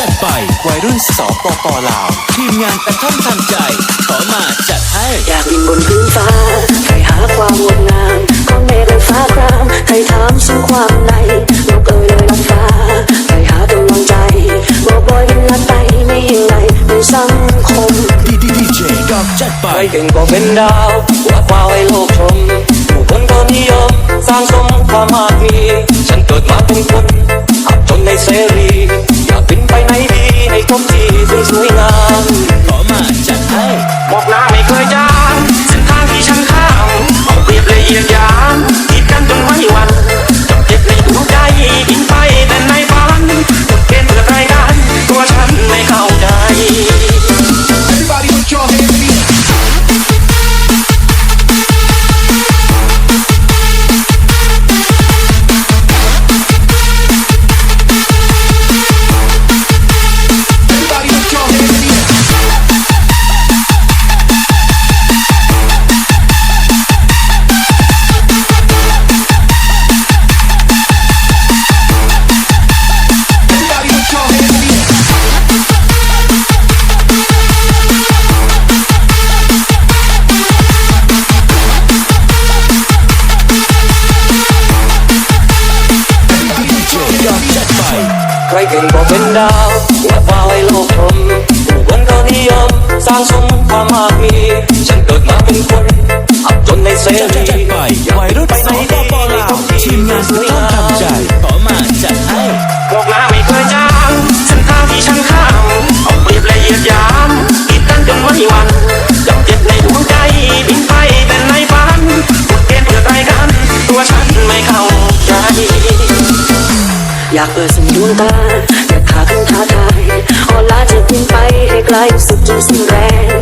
จัดไปวัยรุ่นสปปลาว ทีมงานกระท่อมทำใจ ขอมาจัดให้ อยากบินบนพื้นฟ้า ใครหาความงดงามของเมฆและฟ้าครามใครถามซึ่งความในนกเอ่ยเลยลับฟ้าใครหากำลังใจ บอกบอยเป็นลัดไปไม่ยิ่งใหญ่ในสังคมดีดีดีเจดอกจัดไปใครเก่งก็เป็นดาววาดฟ้าให้โลกชมผู้คนก็นิยมสร้างสมความมากมี ฉันเกิดมาเป็นคน ใครเก่งก็เป็นดาววาดฟ้าให้โลกชมผู้คนก็นิยม สร้างสมความมากมี ฉันเกิดมาเป็นคนอับจนในเสรี อยากเปิดสมดวงตาแต่ขาขึ้นท้าทายออนล้าจะบินไปให้ไกลสุดจนสิ้นแรง